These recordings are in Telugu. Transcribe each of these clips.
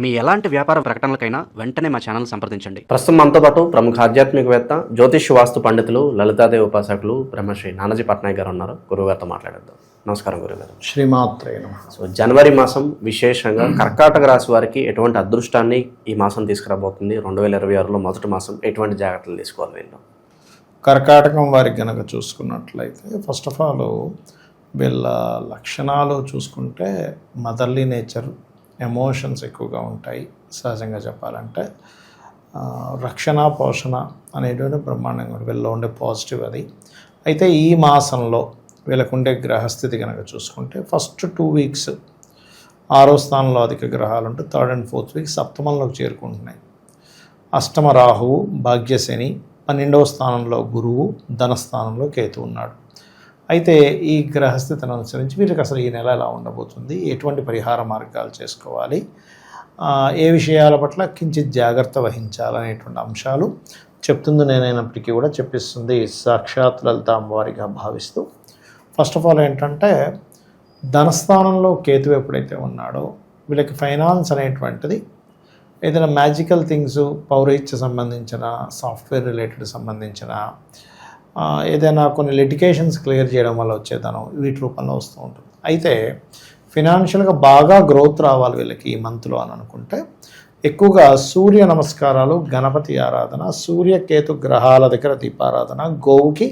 మీ ఎలాంటి వ్యాపార ప్రకటనలకైనా వెంటనే మా ఛానల్ సంప్రదించండి. ప్రస్తుతం మనతో పాటు ప్రముఖ ఆధ్యాత్మికవేత్త జ్యోతిష్ వాస్తు పండితులు లలితాదేవి ఉపాసకులు బ్రహ్మశ్రీ నానాజీ పట్నాయక్ గారు ఉన్నారు. గురువుగారితో మాట్లాడేద్దాం. నమస్కారం గురుగారు శ్రీమాత్రే నమ. సో జనవరి మాసం విశేషంగా కర్కాటక రాశి వారికి ఎటువంటి అదృష్టాన్ని ఈ మాసం తీసుకురాబోతుంది? రెండు వేల ఇరవై ఆరులో మొదటి మాసం ఎటువంటి జాగ్రత్తలు తీసుకోవాలి వీళ్ళు? కర్కాటకం వారికి గనక చూసుకున్నట్లయితే ఫస్ట్ ఆఫ్ ఆల్ వీళ్ళ లక్షణాలు చూసుకుంటే మదర్లీ నేచర్ ఎమోషన్స్ ఎక్కువగా ఉంటాయి సహజంగా చెప్పాలంటే. రక్షణ పోషణ అనేటువంటి బ్రహ్మాండంగా వీళ్ళలో ఉండే పాజిటివ్ అది. అయితే ఈ మాసంలో వీళ్ళకుండే గ్రహస్థితి కనుక చూసుకుంటే ఫస్ట్ టూ వీక్స్ ఆరో స్థానంలో అధిక గ్రహాలు ఉంటే థర్డ్ అండ్ ఫోర్త్ వీక్ సప్తమంలోకి చేరుకుంటున్నాయి. అష్టమ రాహువు భాగ్యశని పన్నెండవ స్థానంలో గురువు ధనస్థానంలో కేతు ఉన్నాడు. అయితే ఈ గ్రహస్థితిని అనుసరించి వీరికి అసలు ఈ నెల ఎలా ఉండబోతుంది? ఎటువంటి పరిహార మార్గాలు చేసుకోవాలి? ఏ విషయాల పట్ల కించిత్ జాగ్రత్త వహించాలనేటువంటి అంశాలు చెప్తుంది నేనైనప్పటికీ కూడా చెప్పిస్తుంది సాక్షాత్ లలిత అమ్మవారిగా భావిస్తూ. ఫస్ట్ ఆఫ్ ఆల్ ఏంటంటే ధనస్థానంలో కేతు ఎప్పుడైతే ఉన్నాడో వీళ్ళకి ఫైనాన్స్ అనేటువంటిది ఏదైనా మ్యాజికల్ థింగ్స్ పౌరహిత్య సంబంధించిన సాఫ్ట్వేర్ రిలేటెడ్ సంబంధించిన ఏదైనా కొన్ని లిటికేషన్స్ క్లియర్ చేయడం వల్ల వచ్చేదనం వీటి రూపంలో వస్తూ ఉంటుంది. అయితే ఫినాన్షియల్గా బాగా గ్రోత్ రావాలి వీళ్ళకి ఈ మంత్లో అని అనుకుంటే ఎక్కువగా సూర్య నమస్కారాలు గణపతి ఆరాధన సూర్యకేతు గ్రహాల దగ్గర దీపారాధన గోవుకి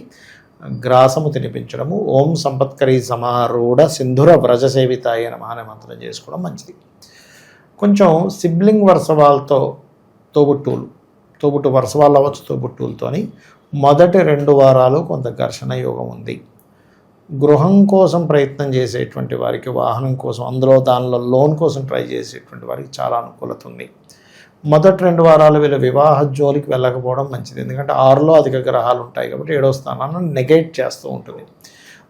గ్రాసము తినిపించడము ఓం సంపత్కరీ సమారూఢ సింధుర వ్రజ సేవితాయి అని అనే మంత్రం చేసుకోవడం మంచిది. కొంచెం సిబ్లింగ్ వరుస వాళ్ళతో తోబుట్టువులు తోబుట్టు వరుస వాళ్ళు అవ్వచ్చు తోబుట్టువులతోని మొదటి రెండు వారాలు కొంత ఘర్షణ యోగం ఉంది. గృహం కోసం ప్రయత్నం చేసేటువంటి వారికి వాహనం కోసం అందులో దానిలో లోన్ కోసం ట్రై చేసేటువంటి వారికి చాలా అనుకూలత ఉంది. మొదటి రెండు వారాలు వీళ్ళు వివాహ జోలికి వెళ్ళకపోవడం మంచిది. ఎందుకంటే ఆరులో అధిక గ్రహాలు ఉంటాయి కాబట్టి ఏడో స్థానాన్ని నెగెట్ చేస్తూ ఉంటుంది.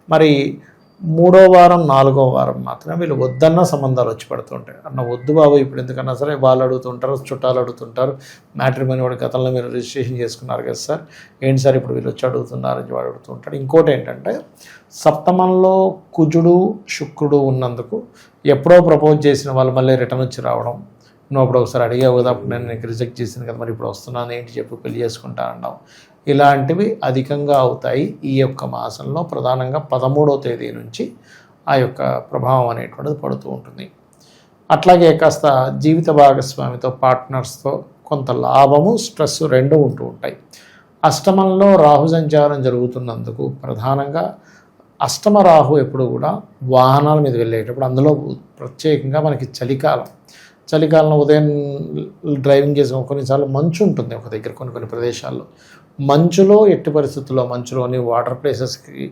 మరి మూడో వారం నాలుగో వారం మాత్రం వీళ్ళు వద్దన్న సంబంధాలు వచ్చి పడుతుంటాయి అన్న వద్దు బాబు ఇప్పుడు ఎందుకన్నా సరే వాళ్ళు అడుగుతుంటారు చుట్టాలు అడుగుతుంటారు మ్యాట్రిమోని వాడి గతంలో మీరు రిజిస్ట్రేషన్ చేసుకున్నారు కదా సార్ ఏంటి సార్ ఇప్పుడు వీళ్ళు వచ్చి అడుగుతున్నారని వాడు అడుగుతుంటాడు ఇంకోటి ఏంటంటే సప్తమంలో కుజుడు శుక్రుడు ఉన్నందుకు ఎప్పుడో ప్రపోజ్ చేసిన వాళ్ళు మళ్ళీ రిటర్న్ వచ్చి రావడం నువ్వు అప్పుడు ఒకసారి అడిగావు కదా అప్పుడు నేను నీకు రిజెక్ట్ చేశాను కదా మరి ఇప్పుడు వస్తున్నాను ఏంటి చెప్పు పెళ్ళి చేసుకుంటా అన్నావు. ఇలాంటివి అధికంగా అవుతాయి ఈ యొక్క మాసంలో ప్రధానంగా పదమూడవ తేదీ నుంచి ఆ యొక్క ప్రభావం అనేటువంటిది పడుతూ ఉంటుంది. అట్లాగే కాస్త జీవిత భాగస్వామితో పార్ట్నర్స్తో కొంత లాభము స్ట్రెస్ రెండు ఉంటూ ఉంటాయి. అష్టమంలో రాహు సంచారం జరుగుతున్నందుకు ప్రధానంగా అష్టమ రాహు ఎప్పుడు కూడా వాహనాల మీద వెళ్ళేటప్పుడు అందులో ప్రత్యేకంగా మనకి చలికాలం చలికాలంలో ఉదయం డ్రైవింగ్ చేసిన కొన్నిసార్లు మంచు ఉంటుంది ఒక దగ్గర కొన్ని కొన్ని ప్రదేశాల్లో. మంచులో ఎట్టి పరిస్థితుల్లో మంచులోని వాటర్ ప్లేసెస్కి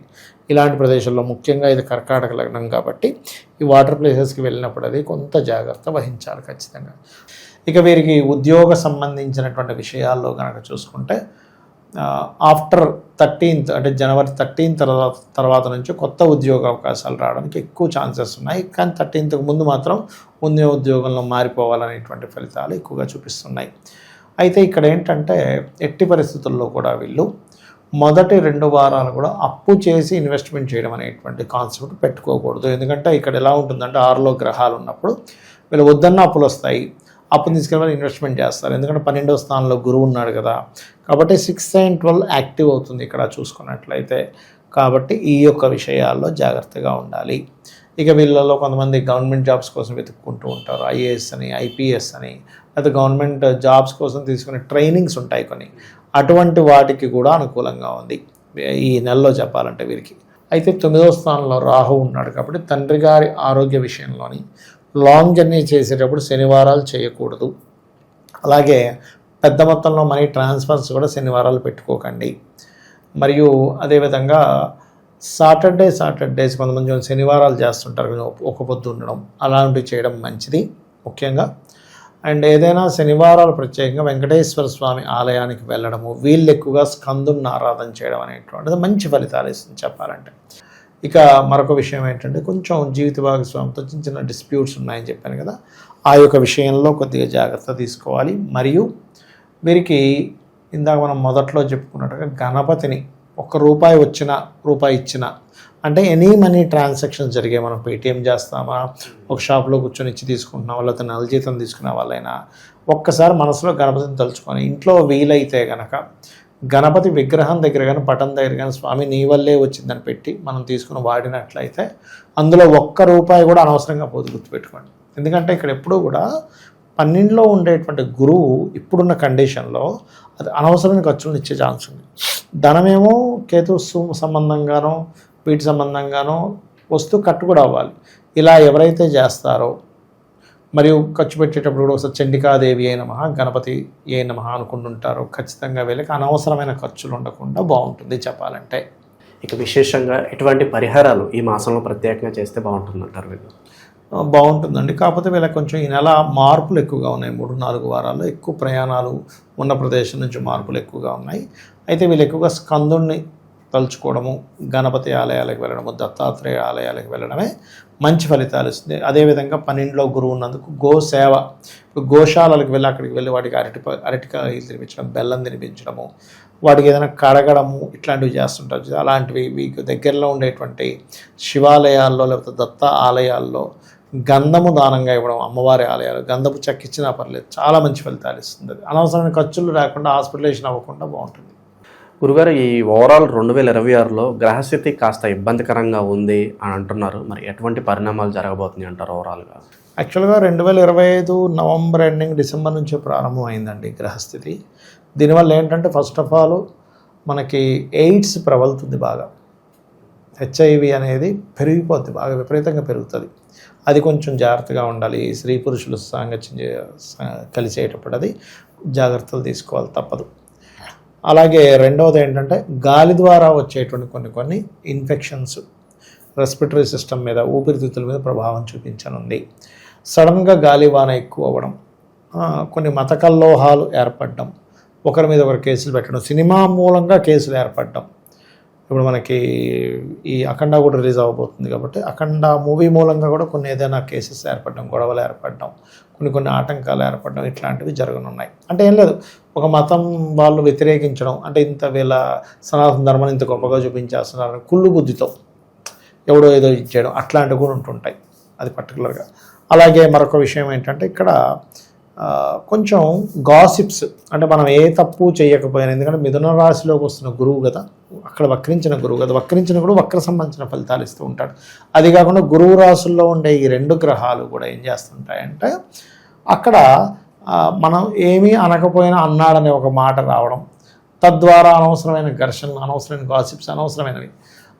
ఇలాంటి ప్రదేశాల్లో ముఖ్యంగా ఇది కర్కాటక లగ్నం కాబట్టి ఈ వాటర్ ప్లేసెస్కి వెళ్ళినప్పుడు అది కొంత జాగ్రత్త వహించాలి ఖచ్చితంగా. ఇక వీరికి ఉద్యోగ సంబంధించినటువంటి విషయాల్లో కనుక చూసుకుంటే ఆఫ్టర్ థర్టీన్త్ అంటే జనవరి థర్టీన్త్ తర్వాత తర్వాత నుంచి కొత్త ఉద్యోగ అవకాశాలు రావడానికి ఎక్కువ ఛాన్సెస్ ఉన్నాయి. కానీ థర్టీన్త్కు ముందు మాత్రం ముందే ఉద్యోగంలో మారిపోవాలనేటువంటి ఫలితాలు ఎక్కువగా చూపిస్తున్నాయి. అయితే ఇక్కడ ఏంటంటే ఎట్టి పరిస్థితుల్లో కూడా వీళ్ళు మొదటి రెండు వారాలు కూడా అప్పు చేసి ఇన్వెస్ట్మెంట్ చేయడం అనేటువంటి కాన్సెప్ట్ పెట్టుకోకూడదు. ఎందుకంటే ఇక్కడ ఎలా ఉంటుందంటే ఆరులో గ్రహాలు ఉన్నప్పుడు వీళ్ళు వద్దన్న అప్పులు వస్తాయి. అప్పును తీసుకెళ్ళి ఇన్వెస్ట్మెంట్ చేస్తారు. ఎందుకంటే పన్నెండవ స్థానంలో గురువు ఉన్నాడు కదా. కాబట్టి సిక్స్త్ అండ్ ట్వెల్వ్ యాక్టివ్ అవుతుంది ఇక్కడ చూసుకున్నట్లయితే. కాబట్టి ఈ యొక్క విషయాల్లో జాగ్రత్తగా ఉండాలి. ఇక వీళ్ళలో కొంతమంది గవర్నమెంట్ జాబ్స్ కోసం వెతుక్కుంటూ ఉంటారు. ఐఏఎస్ అని ఐపీఎస్ అని లేకపోతే గవర్నమెంట్ జాబ్స్ కోసం తీసుకునే ట్రైనింగ్స్ ఉంటాయి కొన్ని. అటువంటి వాటికి కూడా అనుకూలంగా ఉంది. ఈ నెలలో చెప్పాలంటే వీరికి. అయితే తొమ్మిదవ స్థానంలో రాహు ఉన్నాడు కాబట్టి తండ్రి గారి ఆరోగ్య విషయంలోని లాంగ్ జర్నీ చేసేటప్పుడు శనివారాలు చేయకూడదు. అలాగే పెద్ద మొత్తంలో మనీ ట్రాన్స్ఫర్స్ కూడా శనివారాలు పెట్టుకోకండి. మరియు అదేవిధంగా సాటర్డే సాటర్డేస్ కొంతమంది శనివారాలు చేస్తుంటారు ఒక పొద్దు ఉండడం అలాంటివి చేయడం మంచిది ముఖ్యంగా. అండ్ ఏదైనా శనివారాలు ప్రత్యేకంగా వెంకటేశ్వర స్వామి ఆలయానికి వెళ్ళడము వీళ్ళు ఎక్కువగా స్కందుని ఆరాధన చేయడం అనేటువంటిది మంచి ఫలితాలు ఇస్తుంది చెప్పాలంటే. ఇక మరొక విషయం ఏంటంటే కొంచెం జీవిత భాగస్వామితో చిన్న చిన్న డిస్ప్యూట్స్ ఉన్నాయని చెప్పాను కదా ఆ యొక్క విషయంలో కొద్దిగా జాగ్రత్త తీసుకోవాలి. మరియు వీరికి ఇందాక మనం మొదట్లో చెప్పుకున్నట్టుగా గణపతిని ఒక్క రూపాయి వచ్చిన రూపాయి ఇచ్చిన అంటే ఎనీ మనీ ట్రాన్సాక్షన్స్ జరిగే మనం పేటిఎం చేస్తామా ఒక షాప్లో కూర్చొని ఇచ్చి తీసుకుంటున్నా లేకపోతే నెల జీతం తీసుకునే వాళ్ళైనా ఒక్కసారి మనసులో గణపతిని తలుచుకొని ఇంట్లో వీలైతే గనక గణపతి విగ్రహం దగ్గర కానీ పటం దగ్గర కానీ స్వామి నీ వల్లే వచ్చిందని పెట్టి మనం తీసుకుని వాడినట్లయితే అందులో ఒక్క రూపాయి కూడా అనవసరంగా పోదు గుర్తుపెట్టుకోండి. ఎందుకంటే ఇక్కడ ఎప్పుడూ కూడా పన్నెండులో ఉండేటువంటి గురువు ఇప్పుడున్న కండిషన్లో అది అనవసరమైన ఖర్చులను ఇచ్చే ఛాన్స్ ఉంది. ధనమేమో కేతు సంబంధంగానో వీటి సంబంధంగానో వస్తూ కట్టు కూడా అవ్వాలి. ఇలా ఎవరైతే చేస్తారో మరియు ఖర్చు పెట్టేటప్పుడు కూడా ఒకసారి చండికాదేవి అయిన మహా గణపతి ఏ నమః అనుకుంటుంటారో. ఖచ్చితంగా వీళ్ళకి అనవసరమైన ఖర్చులు ఉండకుండా బాగుంటుంది చెప్పాలంటే. ఇక విశేషంగా ఎటువంటి పరిహారాలు ఈ మాసంలో ప్రత్యేకంగా చేస్తే బాగుంటుంది అంటారు వీళ్ళు బాగుంటుందండి. కాకపోతే వీళ్ళకి కొంచెం ఈ నెల మార్పులు ఎక్కువగా ఉన్నాయి. మూడు నాలుగు వారాల్లో ఎక్కువ ప్రయాణాలు ఉన్న ప్రదేశం నుంచి మార్పులు ఎక్కువగా ఉన్నాయి. అయితే వీళ్ళు ఎక్కువగా స్కందుణ్ణి తలుచుకోవడము గణపతి ఆలయాలకు వెళ్ళడము దత్తాత్రేయ ఆలయాలకు వెళ్ళడమే మంచి ఫలితాలు ఇస్తుంది. అదేవిధంగా పన్నెండులో గురువు ఉన్నందుకు గో సేవ ఇప్పుడు గోశాలలకు వెళ్ళి అక్కడికి వెళ్ళి వాటికి అరటి అరటికాయలు తినిపించడం బెల్లం తినిపించడము వాటికి ఏదైనా కడగడము ఇట్లాంటివి చేస్తుంటారు. అలాంటివి మీకు దగ్గరలో ఉండేటువంటి శివాలయాల్లో లేకపోతే దత్త ఆలయాల్లో గంధము దానంగా ఇవ్వడం అమ్మవారి ఆలయాలు గంధపు చెక్కిచ్చినా పర్లేదు చాలా మంచి ఫలితాలు ఇస్తుంది. అనవసరమైన ఖర్చులు రాకుండా హాస్పిటలేషన్ అవ్వకుండా బాగుంటుంది. గురుగారు ఈ ఓవరాల్ రెండు వేల ఇరవై ఆరులో గ్రహస్థితి కాస్త ఇబ్బందికరంగా ఉంది అని అంటున్నారు. మరి ఎటువంటి పరిణామాలు జరగబోతున్నాయి అంటారు ఓవరాల్గా? యాక్చువల్గా రెండు వేల ఇరవై ఐదు నవంబర్ ఎండింగ్ డిసెంబర్ నుంచి ప్రారంభం అయిందండి గ్రహస్థితి. దీనివల్ల ఏంటంటే ఫస్ట్ ఆఫ్ ఆల్ మనకి ఎయిడ్స్ ప్రబలుతుంది బాగా. హెచ్ఐవి అనేది పెరిగిపోద్ది బాగా విపరీతంగా పెరుగుతుంది. అది కొంచెం జాగ్రత్తగా ఉండాలి. స్త్రీ పురుషులు సాంగత్యం కలిసేటప్పుడు అది జాగ్రత్తలు తీసుకోవాలి తప్పదు. అలాగే రెండవది ఏంటంటే గాలి ద్వారా వచ్చేటువంటి కొన్ని కొన్ని ఇన్ఫెక్షన్స్ రెస్పిటరీ సిస్టమ్ మీద ఊపిరితిత్తుల మీద ప్రభావం చూపించనుంది. సడన్గా గాలివాన ఎక్కువ అవ్వడం కొన్ని మతకల్లోహాలు ఏర్పడడం ఒకరి మీద ఒకరు కేసులు పెట్టడం సినిమా మూలంగా కేసులు ఏర్పడడం ఇప్పుడు మనకి ఈ అఖండ కూడా రిలీజ్ అవ్వబోతుంది కాబట్టి అఖండ మూవీ మూలంగా కూడా కొన్ని ఏదైనా కేసెస్ ఏర్పడడం గొడవలు ఏర్పడడం కొన్ని కొన్ని ఆటంకాలు ఏర్పడడం ఇట్లాంటివి జరగనున్నాయి. అంటే ఏం లేదు ఒక మతం వాళ్ళు వ్యతిరేకించడం అంటే ఇంత వీళ్ళ సనాతన ధర్మాన్ని ఇంత గొప్పగా చూపించేస్తున్నారు కుళ్ళు బుద్ధితో ఎవడో ఏదో ఇచ్చేయడం అట్లాంటివి కూడా ఉంటుంటాయి అది పర్టికులర్గా అలాగే మరొక విషయం ఏంటంటే ఇక్కడ కొంచెం గాసిప్స్ అంటే మనం ఏ తప్పు చేయకపోయినా ఎందుకంటే మిథున రాశిలోకి వస్తున్న గురువు కదా అక్కడ వక్రించిన గురువు కదా వక్రించిన కూడా వక్ర సంబంధించిన ఫలితాలు ఇస్తూ ఉంటాడు. అది కాకుండా గురువు రాశుల్లో ఉండే ఈ రెండు గ్రహాలు కూడా ఏం చేస్తుంటాయంటే అక్కడ మనం ఏమీ అనకపోయినా అన్నాడనే ఒక మాట రావడం తద్వారా అనవసరమైన ఘర్షణలు అనవసరమైన గాసిప్స్ అనవసరమైనవి.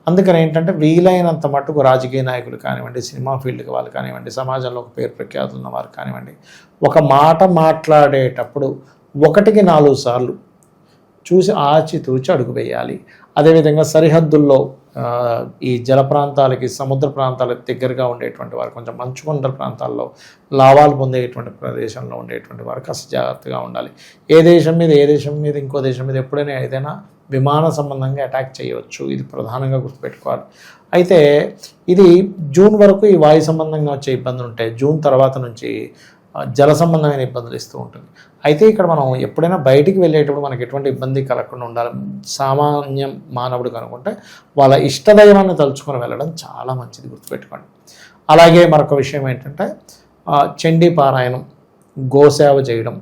అందుకని ఏంటంటే వీలైనంత మట్టుకు రాజకీయ నాయకులు కానివ్వండి సినిమా ఫీల్డ్కి వాళ్ళు కానివ్వండి సమాజంలో ఒక పేరు ప్రఖ్యాతులు ఉన్న వారు కానివ్వండి ఒక మాట మాట్లాడేటప్పుడు ఒకటికి నాలుగు సార్లు చూసి ఆచితూచి అడుగు వేయాలి. అదేవిధంగా సరిహద్దుల్లో ఈ జల ప్రాంతాలకి సముద్ర ప్రాంతాలకు దగ్గరగా ఉండేటువంటి వారు కొంచెం మంచుకొండల ప్రాంతాల్లో లాభాలు పొందేటువంటి ప్రదేశంలో ఉండేటువంటి వారు కాస్త జాగ్రత్తగా ఉండాలి. ఏ దేశం మీద ఏ దేశం మీద ఇంకో దేశం మీద ఎప్పుడైనా ఏదైనా విమాన సంబంధంగా అటాక్ చేయవచ్చు. ఇది ప్రధానంగా గుర్తుపెట్టుకోవాలి. అయితే ఇది జూన్ వరకు ఈ వాయు సంబంధంగా వచ్చే ఇబ్బందులు ఉంటాయి. జూన్ తర్వాత నుంచి జల సంబంధమైన ఇబ్బందులు ఇస్తూ ఉంటుంది. అయితే ఇక్కడ మనం ఎప్పుడైనా బయటికి వెళ్ళేటప్పుడు మనకి ఎటువంటి ఇబ్బంది కలగకుండా ఉండాలి. సామాన్య మానవుడు కనుకుంటే వాళ్ళ ఇష్టదైవాన్ని తలుచుకొని వెళ్ళడం చాలా మంచిది గుర్తుపెట్టుకోండి. అలాగే మరొక విషయం ఏంటంటే చండీ పారాయణం గోసేవ చేయడం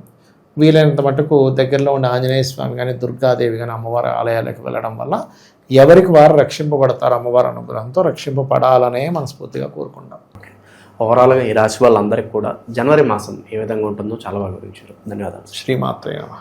వీలైనంత మటుకు దగ్గరలో ఉండే ఆంజనేయ స్వామి కానీ దుర్గాదేవి కానీ అమ్మవారి ఆలయాలకు వెళ్ళడం వల్ల ఎవరికి వారు రక్షింపబడతారు అమ్మవారి అనుగ్రహంతో రక్షింపబడాలనే మనస్ఫూర్తిగా కోరుకుంటాం ఓవరాల్గా ఈ రాశి వాళ్ళందరికీ కూడా జనవరి మాసం ఏ విధంగా ఉంటుందో చాలా బాగా వివరించారు. ధన్యవాదాలు. శ్రీమాత్రే నమః.